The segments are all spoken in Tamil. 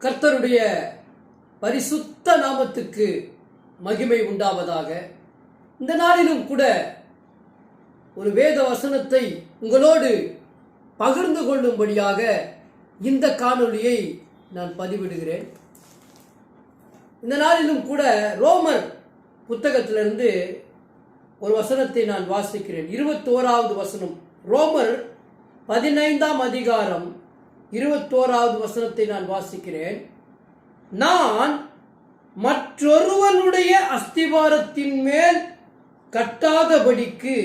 கர்த்தருடைய பரிசுத்த நாமத்துக்கு மகிமை உண்டாவதாக. இந்த நாளிலும் கூட ஒரு வேத வசனத்தை உங்களோடு பகிர்ந்து கொள்ளும்படியாக இந்த காணொளியை நான் பதிவிடுகிறேன். இந்த நாளிலும் கூட ரோமர் புத்தகத்திலிருந்து ஒரு வசனத்தை நான் வாசிக்கிறேன். இருபத்தோராவது வசனம். ரோமர் பதினைந்தாம் அதிகாரம் இருபத்தோராவது வசனத்தை நான் வாசிக்கிறேன். நான் மற்றொருவனுடைய அஸ்திவாரத்தின் மேல் கட்டாதபடிக்கு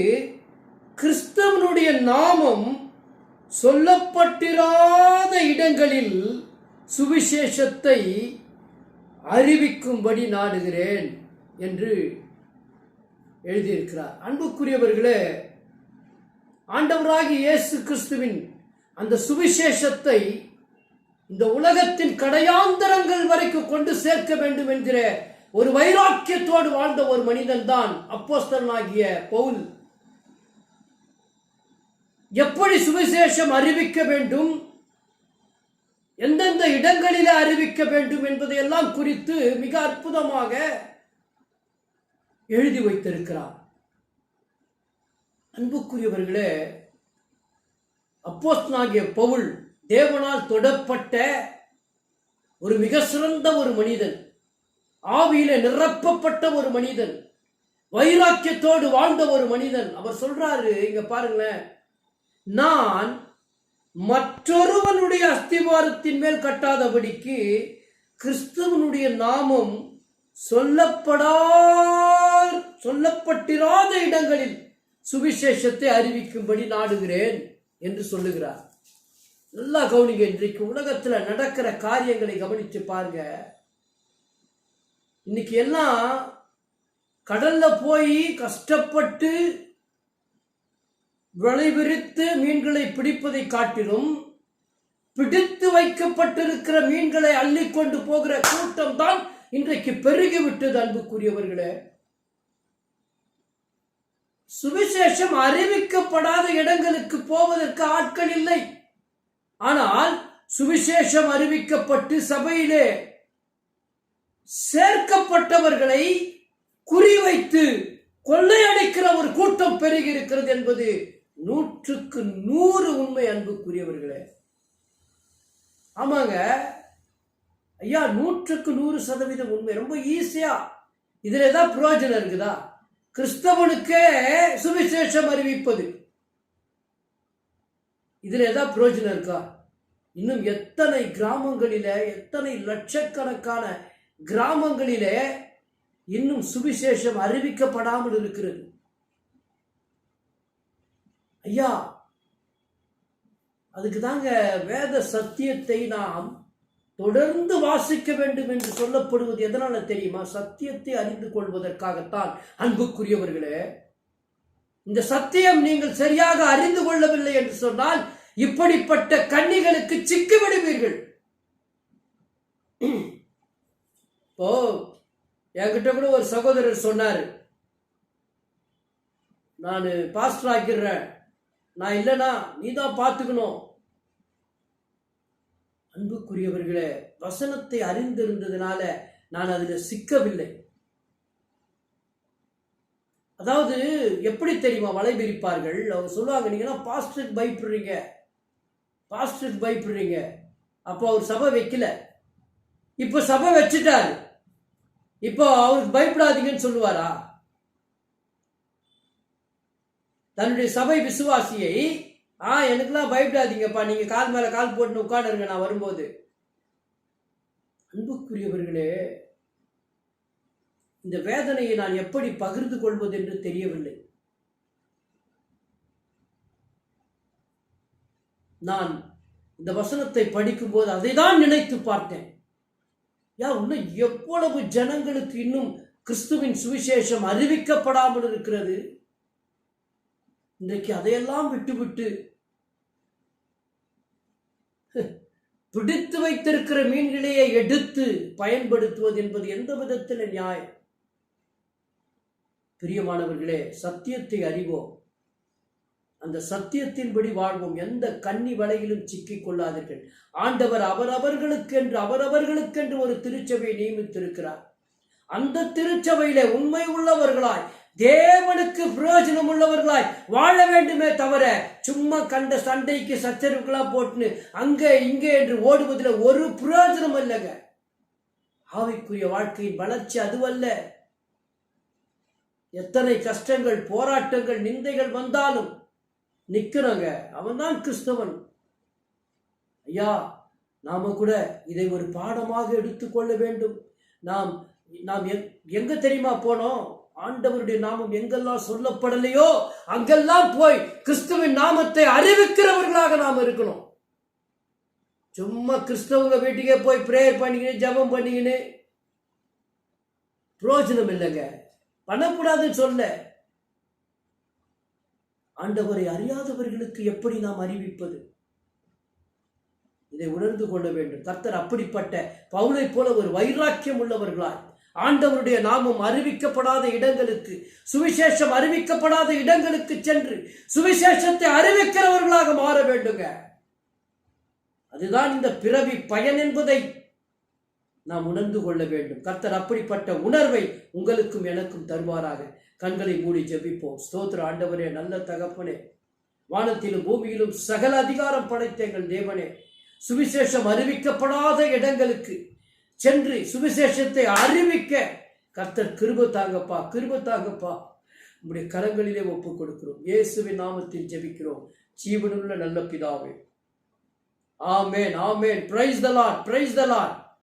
கிறிஸ்தவனுடைய நாமம் சொல்லப்பட்டிராத இடங்களில் சுவிசேஷத்தை அறிவிக்கும்படி நாடுகிறேன் என்று எழுதியிருக்கிறார். அன்புக்குரியவர்களே ஆண்டவராகி இயேசு கிறிஸ்துவின் அந்த சுவிசேஷத்தை இந்த உலகத்தின் கடையாந்தரங்கள் வரைக்கும் கொண்டு சேர்க்க வேண்டும் என்கிற ஒரு வைராக்கியத்தோடு வாழ்ந்த ஒரு மனிதன் தான் அப்போஸ்தலனாகிய பவுல். எப்படி சுவிசேஷம் அறிவிக்க வேண்டும்? எந்தெந்த இடங்களிலே அறிவிக்க வேண்டும் என்பதையெல்லாம் குறித்து மிக அற்புதமாக எழுதி வைத்திருக்கிறார். அன்புக்குரியவர்களே அப்போஸ்தனாகிய பவுல் தேவனால் தொடப்பட்ட ஒரு மிக சிறந்த ஒரு மனிதன். ஆவியில நிரப்பப்பட்ட ஒரு மனிதன். வைராக்கியத்தோடு வாழ்ந்த ஒரு மனிதன். அவர் சொல்றாரு இங்க பாருங்களேன். நான் மற்றொருவனுடைய அஸ்திவாரத்தின் மேல் கட்டாதபடிக்கு கிறிஸ்துவனுடைய நாமம் சொல்லப்படா சொல்லப்பட்டிராத இடங்களில் சுவிசேஷத்தை அறிவிக்கும்படி நாடுகிறேன். என்று சொல்லுகிறார். நல்லா கவனிங்க இன்றைக்கு உலகத்தில் நடக்கிற காரியங்களை கவனித்து பாருங்க. இன்னைக்கு எல்லாம் கடல்ல போய் கஷ்டப்பட்டு விளைவிரித்து மீன்களை பிடிப்பதை காட்டிலும் பிடித்து வைக்கப்பட்டிருக்கிற மீன்களை அள்ளிக்கொண்டு போகிற கூட்டம் தான் இன்றைக்கு பெருகிவிட்டது அன்புக்குரியவர்களே. சுவிசேஷம் அறிவிக்கப்படாத இடங்களுக்கு போவதற்கு ஆட்கள் இல்லை. ஆனால் சுவிசேஷம் அறிவிக்கப்பட்டு சபையிலே சேர்க்கப்பட்டவர்களை குறிவைத்து கொள்ளையடிக்கிற ஒரு கூட்டம் பெருகி இருக்கிறது என்பது நூற்றுக்கு நூறு உண்மை அன்புக்குரியவர்களே. ஆமாங்க. ஐயா நூற்றுக்கு நூறு சதவீதம் உண்மை. ரொம்ப ஈஸியா. இதுல ஏதாவது பிரயோஜனம் இருக்குதா? கிறிஸ்தவனுக்கே சுவிசேஷம் அறிவிப்பது. இதுல ஏதாவது பிரயோஜனம் இருக்கா? இன்னும் எத்தனை கிராமங்களில எத்தனை லட்சக்கணக்கான கிராமங்களிலே இன்னும் சுவிசேஷம் அறிவிக்கப்படாமல் இருக்கிறது. ஐயா அதுக்கு தாங்க வேத சத்தியத்தை நாம் தொடர்ந்து வாசிக்க வேண்டும் என்று சொல்லப்படுவது எதனால தெரியுமா? சத்தியத்தை அறிந்து கொள்வதற்காகத்தான். அன்புக்குரியவர்களே இந்த சத்தியம் நீங்கள் சரியாக அறிந்து கொள்ளவில்லை என்று சொன்னால் இப்படிப்பட்ட கன்னிகளுக்கு சிக்கி விடுவீர்கள். ஓ என்கிட்ட கூட ஒரு சகோதரர் சொன்னார். நான் பாஸ்டர் ஆக்கிடுறேன். நான் இல்லைனா நீ தான் பார்த்துக்கணும். அன்புக்குரியவர்களே வசனத்தை அறிந்திருந்ததுனால நான் அதில் சிக்கவில்லை. அதாவது எப்படி தெரியுமா வலை பிரிப்பார்கள் அவங்க சொல்லுவாங்க நீங்கன்னா பாஸ்டருக்கு பயப்படுறீங்க. பாஸ்டருக்கு பயப்படுறீங்க. அப்போ அவர் சபை வைக்கல. இப்போ சபை வச்சுட்டாரு. இப்போ அவருக்கு பயப்படாதீங்கன்னு சொல்லுவாரா? தன்னுடைய சபை விசுவாசியை ஆ எனக்குலாம் பயப்படாதீங்கப்பா. நீங்க கால் மேல கால் போட்டு உட்காந்துருங்க நான் வரும்போது. அன்புக்குரியவர்களே இந்த வேதனையை நான் எப்படி பகிர்ந்து கொள்வது என்று தெரியவில்லை. நான் இந்த வசனத்தை படிக்கும்போது அதை தான் நினைத்து பார்த்தேன். யா இன்னும் எவ்வளவு ஜனங்களுக்கு இன்னும் கிறிஸ்துவின் சுவிசேஷம் அறிவிக்கப்படாமல் இருக்கிறது? இன்றைக்கு அதையெல்லாம் விட்டுவிட்டு பிடித்து வைத்திருக்கிற மீன்களையே எடுத்து பயன்படுத்துவது என்பது எந்த விதத்தில் நியாயம்? பிரியமானவர்களே சத்தியத்தை அறிவோம். அந்த சத்தியத்தின்படி வாழ்வோம். எந்த கன்னி வலையிலும் சிக்கிக் கொள்ளாதீர்கள். ஆண்டவர் அவரவர்களுக்கென்று அவரவர்களுக்கென்று ஒரு திருச்சபையை நியமித்திருக்கிறார். அந்த திருச்சபையில உண்மை உள்ளவர்களாய் தேவனுக்கு பிரயோஜனம் உள்ளவர்களாய் வாழ வேண்டுமே தவிர சும்மா கண்ட சண்டைக்கு சச்சரவுகளா போட்டுன்னு அங்கே இங்கே என்று ஓடுவதில் ஒரு பிரயோஜனம் இல்லைங்க ஆவிக்குரிய வாழ்க்கையின் வளர்ச்சி அதுவல்ல. எத்தனை கஷ்டங்கள் போராட்டங்கள் நிந்தைகள் வந்தாலும் நிற்கிறோங்க. அவன்தான் கிறிஸ்தவன். ஐயா நாம கூட இதை ஒரு பாடமாக எடுத்துக்கொள்ள வேண்டும். நாம் நாம் எங்- எங்க தெரியுமா போனோம்? ஆண்டவருடைய நாமம் எங்கெல்லாம் சொல்லப்படலையோ அங்கெல்லாம் போய் கிறிஸ்துவின் நாமத்தை அறிவிக்கிறவர்களாக நாம் இருக்கணும். சும்மா கிறிஸ்தவங்க வீட்டுக்கே போய் பிரேயர் பண்ணிக்கின்னு ஜெபம் பண்ணிக்கின்னு பிரயோஜனம் இல்லைங்க. பண்ணக்கூடாதுன்னு சொல்ல. ஆண்டவரை அறியாதவர்களுக்கு எப்படி நாம் அறிவிப்பது? இதை உணர்ந்து கொள்ள வேண்டும். கர்த்தர் அப்படிப்பட்ட பவுலை போல ஒரு வைராக்கியம் உள்ளவர்களாய். ஆண்டவருடைய நாமம் அறிவிக்கப்படாத இடங்களுக்கு சுவிசேஷம் அறிவிக்கப்படாத இடங்களுக்கு சென்று சுவிசேஷத்தை அறிவிக்கிறவர்களாக மாற வேண்டுங்க. அதுதான் இந்த பிறவி பயன் என்பதை நாம் உணர்ந்து கொள்ள வேண்டும். கர்த்தர் அப்படிப்பட்ட உணர்வை உங்களுக்கும் எனக்கும் தருவாராக. கண்களை மூடி ஜெபிப்போம். ஸ்தோத்திர ஆண்டவரே நல்ல தகப்பனே வானத்திலும் பூமியிலும் சகல அதிகாரம் படைத்த எங்கள் தேவனே சுவிசேஷம் அறிவிக்கப்படாத இடங்களுக்கு சென்று சுவிசேஷத்தை அறிவிக்க கர்த்தர் கிருப தாங்கப்பா கிருப தாங்கப்பா நம்முடைய கரங்களிலே ஒப்பு கொடுக்கிறோம் இயேசுவின் நாமத்தில் ஜெபிக்கிறோம். ஜீவனுள்ள நல்ல பிதாவே. Amen amen. Praise the lord praise the lord